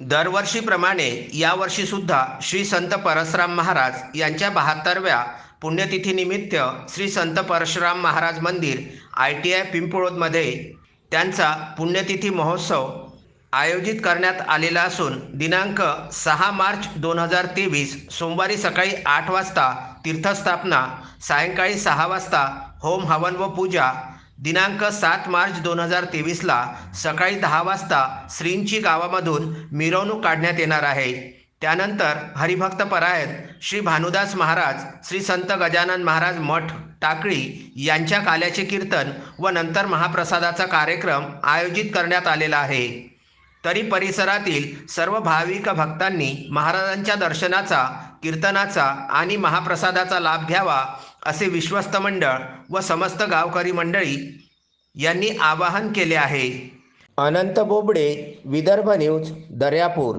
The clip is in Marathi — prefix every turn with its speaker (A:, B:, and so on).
A: दरवर्षीप्रमाणे यावर्षीसुद्धा श्री संत परशुराम महाराज यांच्या बहात्तरव्या पुण्यतिथीनिमित्त श्री संत परशुराम महाराज मंदिर आय टी आय पिंपळोदमध्ये त्यांचा पुण्यतिथी महोत्सव आयोजित करण्यात आलेला असून दिनांक सहा मार्च दोन हजार तेवीस सोमवारी सकाळी आठ वाजता तीर्थस्थापना सायंकाळी सहा वाजता होम हवन व पूजा दिनांक सात मार्च दोन हजार तेवीसला सकाळी दहा वाजता श्रींची गावामधून मिरवणूक काढण्यात येणार आहे. त्यानंतर हरिभक्त परायत श्री भानुदास महाराज श्री संत गजानन महाराज मठ टाकळी यांच्या काल्याचे कीर्तन व नंतर महाप्रसादाचा कार्यक्रम आयोजित करण्यात आलेला आहे. तरी परिसरातील सर्व भाविक भक्तांनी महाराजांच्या दर्शनाचा कीर्तनाचा आणि महाप्रसादाचा लाभ घ्यावा असे विश्वस्त मंडळ व समस्त गावकरी मंडळी यांनी आवाहन केले आहे. अनंत बोबडे विदर्भ न्यूज दर्यापूर.